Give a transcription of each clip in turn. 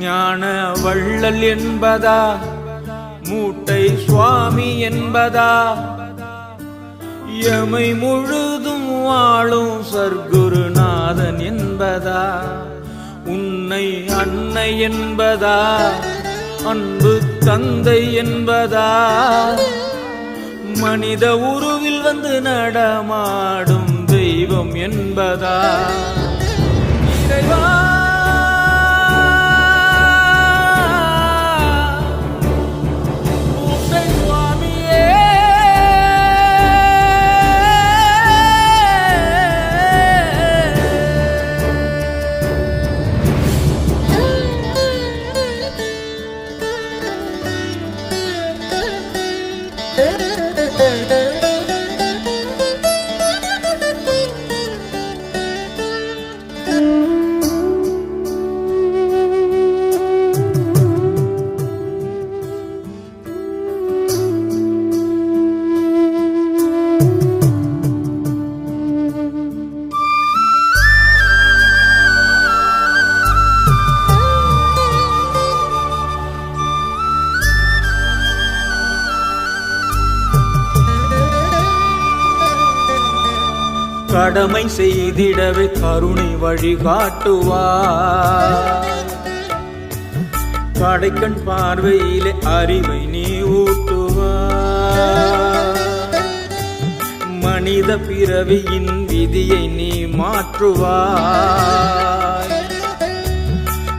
ஞான வள்ளல் என்பதா? மூட்டை சுவாமி என்பதா? எமை முழுதும் வாழும் சர்க்குருநாதன் என்பதா? உன்னை அன்னை என்பதா? அன்பு தந்தை என்பதா? மனித உருவில் வந்து நடமாடும் தெய்வம் என்பதா? கடமை செய்திடவே கருணை வழிகாட்டுவார். கடைக்கண் பார்வையிலே அறிவை நீ ஊட்டுவார் மனித பிறவியின் விதியை நீ மாற்றுவாய்.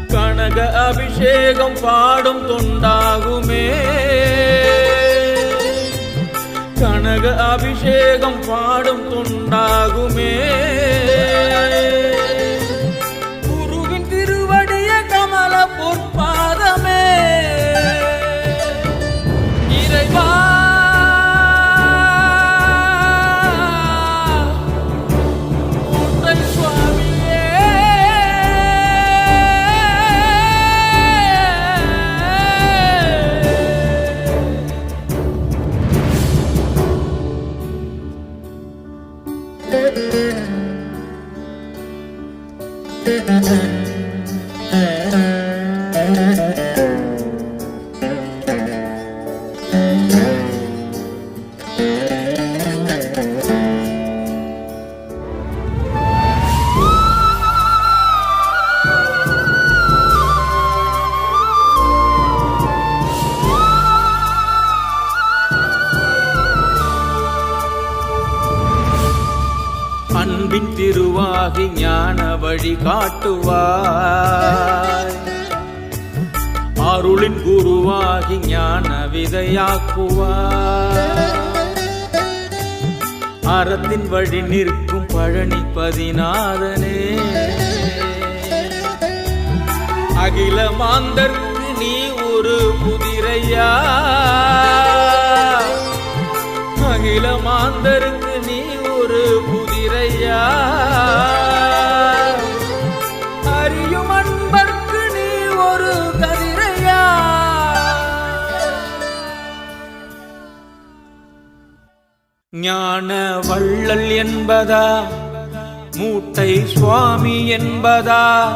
கனக அபிஷேகம் பாடும் தொண்டாகுமே. அபிஷேகம் பாடும் துண்டாகுமே. Müzik அன்பின் திருவாகி ஞான வழி காட்டுவாய். அருளின் குருவாகி ஞான விதையாக்குவாய். அறத்தின் வழி நிற்கும் பழனி பதினாதனே அகில மாந்தர்க்கு நீ ஒரு குதிரையா. அகில மாந்தருக்கு ஞான வள்ளல் என்பதா? மூட்டை சுவாமி என்பதா?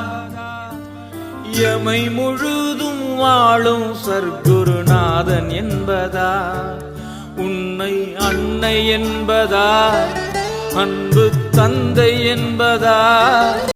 எமை முழுதும் வாழும் சர்க்குருநாதன் என்பதா? உன்னை அன்னை என்பதா? அன்பு தந்தை என்பதா?